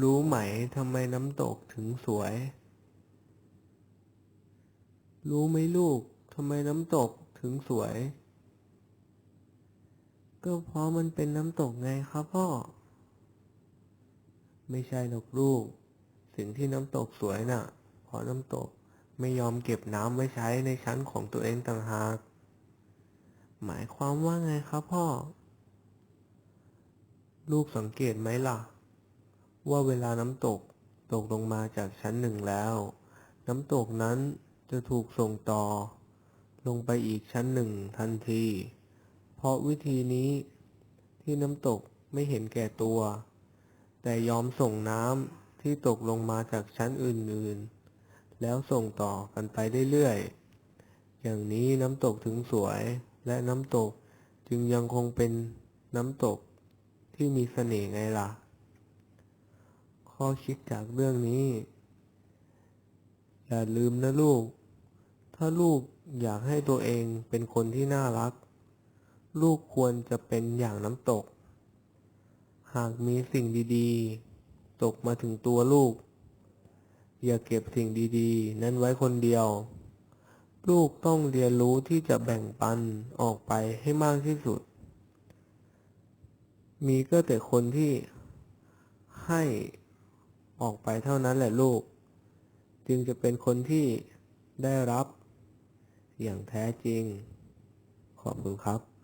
รู้ไหมทำไมน้ำตกถึงสวย รู้ไหมลูกทำไมน้ำตกถึงสวย ก็เพราะมันเป็นน้ำตกไงครับพ่อ ไม่ใช่หรอกลูก สิ่งที่น้ำตกสวยน่ะ เพราะน้ำตกไม่ยอมเก็บน้ำไว้ใช้ในชั้นของตัวเองต่างหาก หมายความว่าไงครับพ่อ ลูกสังเกตไหมล่ะ ว่าเวลาน้ำตกตกลงมาจากชั้นหนึ่งแล้ว น้ำตกนั้นจะถูกส่งต่อ ลงไปอีกชั้นหนึ่งทันที เพราะวิธีนี้ที่น้ำตกไม่เห็นแก่ตัว แต่ยอมส่งน้ำที่ตกลงมาจากชั้นอื่นๆ แล้วส่งต่อกันไปเรื่อยๆ อย่างนี้น้ำตกถึงสวยและน้ำตกจึงยังคงเป็นน้ำตกที่มีเสน่ห์ไงล่ะ ข้อคิดจากเรื่องนี้ อย่าลืมนะลูก ถ้าลูกอยากให้ตัวเองเป็นคนที่น่ารัก ลูกควรจะเป็นอย่างน้ำตก หากมีสิ่งดีๆ ตกมาถึงตัวลูก อย่าเก็บสิ่งดีๆ นั้นไว้คนเดียว ลูกต้องเรียนรู้ที่จะแบ่งปันออกไปให้มากที่สุด มีก็แต่คนที่ให้ ออกไปเท่านั้นแหละลูก จึงจะเป็นคนที่ได้รับ อย่างแท้จริง ขอบคุณครับ